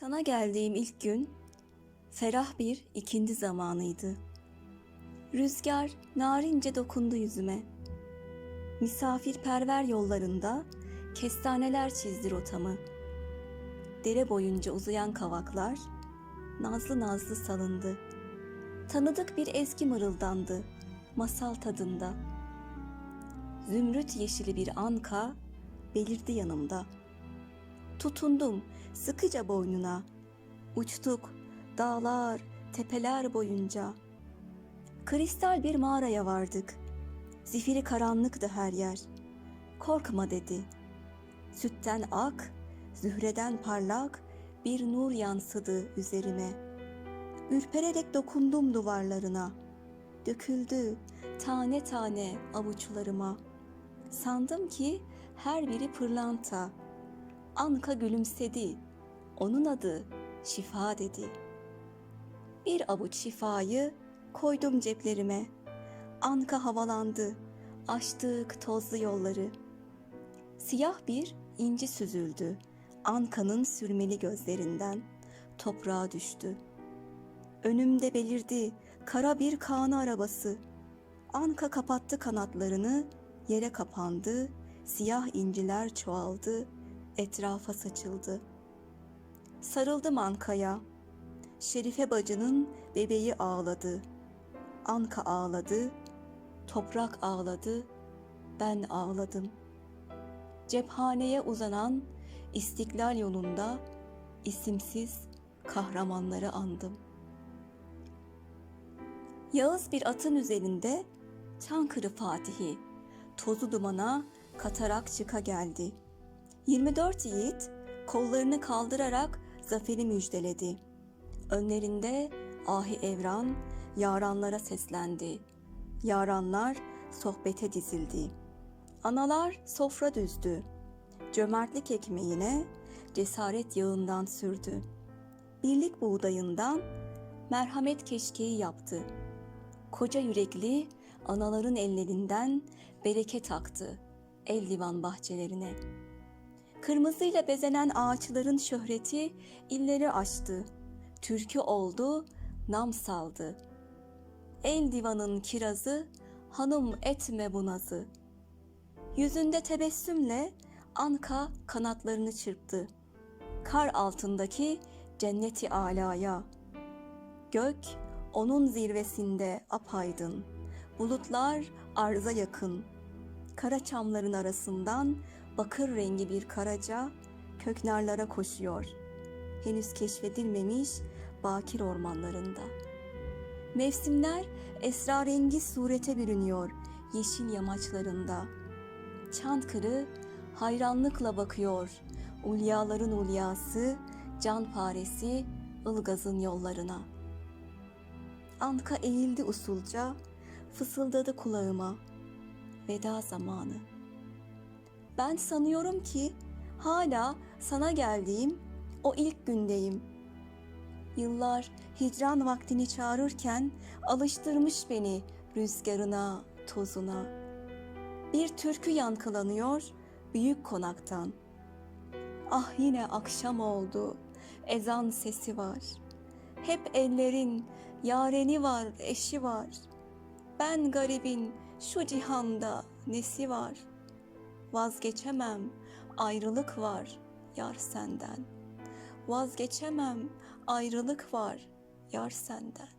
Sana geldiğim ilk gün ferah bir ikindi zamanıydı. Rüzgar narince dokundu yüzüme. Misafirperver yollarında kestaneler çizdi rotamı. Dere boyunca uzayan kavaklar nazlı nazlı salındı. Tanıdık bir ezgi mırıldandı masal tadında. Zümrüt yeşili bir anka belirdi yanımda. Tutundum sıkıca boynuna. Uçtuk dağlar, tepeler boyunca. Kristal bir mağaraya vardık. Zifiri karanlıktı her yer. Korkma dedi. Sütten ak, zühreden parlak bir nur yansıdı üzerime. Ürpererek dokundum duvarlarına. Döküldü tane tane avuçlarıma. Sandım ki her biri pırlanta. Anka gülümsedi. Onun adı şifa dedi. Bir avuç şifayı koydum ceplerime. Anka havalandı. Açtık tozlu yolları. Siyah bir inci süzüldü. Anka'nın sürmeli gözlerinden toprağa düştü. Önümde belirdi kara bir kağnı arabası. Anka kapattı kanatlarını, yere kapandı, siyah inciler çoğaldı, etrafa saçıldı. Sarıldım Anka'ya. Şerife bacının bebeği ağladı. Anka ağladı, toprak ağladı, ben ağladım. Cephaneye uzanan istiklal yolunda isimsiz kahramanları andım. Yağız bir atın üzerinde Çankırı Fatihi tozu dumana katarak çıka geldi. 24 yiğit kollarını kaldırarak zaferi müjdeledi. Önlerinde Ahi Evran yaranlara seslendi. Yaranlar sohbete dizildi. Analar sofra düzdü. Cömertlik ekmeğine cesaret yağından sürdü. Birlik buğdayından merhamet keşkeği yaptı. Koca yürekli anaların ellerinden bereket aktı el divan bahçelerine. Kırmızıyla bezenen ağaçların şöhreti illeri aştı. Türkü oldu, nam saldı. El divanın kirazı, hanım etme bu nazı. Yüzünde tebessümle anka kanatlarını çırptı. Kar altındaki cenneti alaya. Gök onun zirvesinde apaydın. Bulutlar arza yakın. Kara çamların arasından bakır rengi bir karaca köknarlara koşuyor. Henüz keşfedilmemiş bakir ormanlarında. Mevsimler esrarengiz surete bürünüyor yeşil yamaçlarında. Çankırı hayranlıkla bakıyor ulyaların ulyası, can paresi ılgazın yollarına. Anka eğildi usulca, fısıldadı kulağıma. Veda zamanı. Ben sanıyorum ki hala sana geldiğim o ilk gündeyim. Yıllar hicran vaktini çağırırken alıştırmış beni rüzgarına, tozuna. Bir türkü yankılanıyor büyük konaktan. Ah yine akşam oldu, ezan sesi var. Hep ellerin yareni var, eşi var. Ben garibin şu cihanda nesi var? Vazgeçemem, ayrılık var yar senden. Vazgeçemem, ayrılık var yar senden.